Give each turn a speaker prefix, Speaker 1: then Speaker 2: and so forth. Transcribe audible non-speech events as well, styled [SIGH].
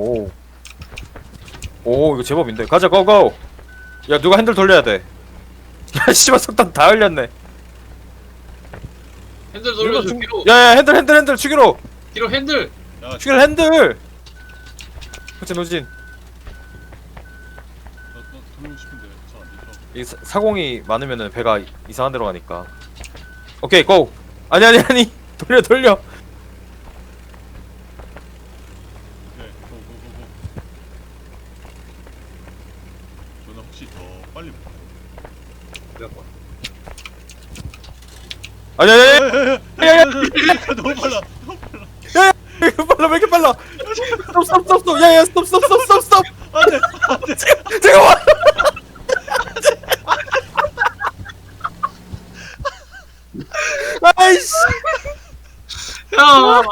Speaker 1: 오. 오, 이거 제법인데. 가자, 고고! 야, 누가 핸들 돌려야 돼. [LAUGHS] 야, 씨발, 석탄 다 흘렸네.
Speaker 2: 핸들 돌려줘
Speaker 1: 중-
Speaker 2: 뒤로
Speaker 1: 야, 야, 핸들, 핸들, 핸들, 죽이로!
Speaker 2: 뒤로 핸들
Speaker 3: 야,
Speaker 1: 죽이로 핸들! 그치, 노진.
Speaker 3: 나, 싶은데 잘안.
Speaker 1: 이 사- 사공이 많으면은 배가 이- 이상한 데로 가니까. 오케이, 고! 아니, 아니, 아니! [LAUGHS] 돌려, 돌려!
Speaker 3: 오케이, 고고고고. 저는 혹시 더 빨리 못 가요?
Speaker 1: 아니, 아니, 아니!
Speaker 3: 야, 야, 야, 너무 빨라. 빨라.
Speaker 1: 왜 이렇게 빨라! 스톱, 스톱, 스톱, 스톱! 스톱, 스톱, 스톱!
Speaker 3: 안돼, 안돼.
Speaker 1: 아이씨!
Speaker 2: 야